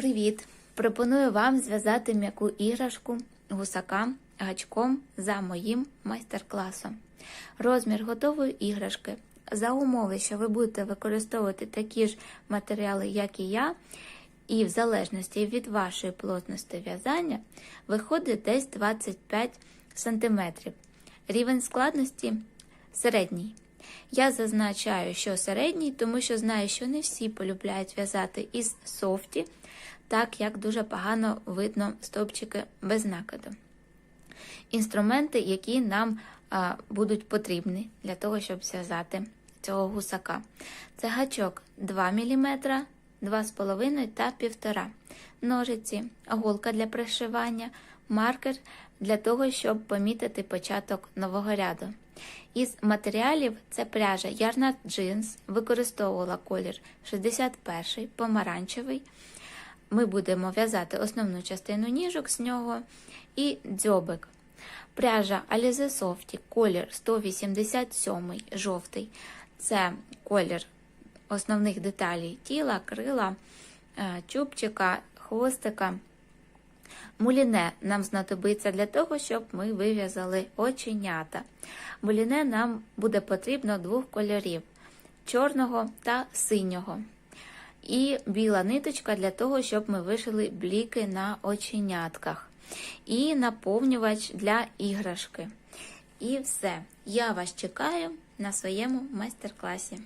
Привіт! Пропоную вам зв'язати м'яку іграшку гусака гачком за моїм майстер-класом. Розмір готової іграшки. За умови, що ви будете використовувати такі ж матеріали, як і я, і в залежності від вашої плотності в'язання, виходить десь 25 см. Рівень складності середній. Я зазначаю, що середній, тому що знаю, що не всі полюбляють в'язати із софті, так як дуже погано видно стовпчики без накиду. Інструменти, які нам а, будуть потрібні для того, щоб зв'язати цього гусака. Це гачок 2 мм, 2,5 та 1,5 ножиці, голка для пришивання, маркер для того, щоб помітити початок нового ряду. Із матеріалів це пряжа Ярнард Джинс, використовувала колір 61 помаранчевий. Ми будемо в'язати основну частину ніжок з нього і дзьобик. Пряжа Alize Softy, колір 187 жовтий. Це колір основних деталей тіла, крила, е, чубчика, хвостика. Муліне нам знадобиться для того, щоб ми вив'язали оченята. Муліне нам буде потрібно двох кольорів чорного та синього. І біла ниточка для того, щоб ми вишили бліки на оченятках. І наповнювач для іграшки. І все. Я вас чекаю на своєму майстер-класі.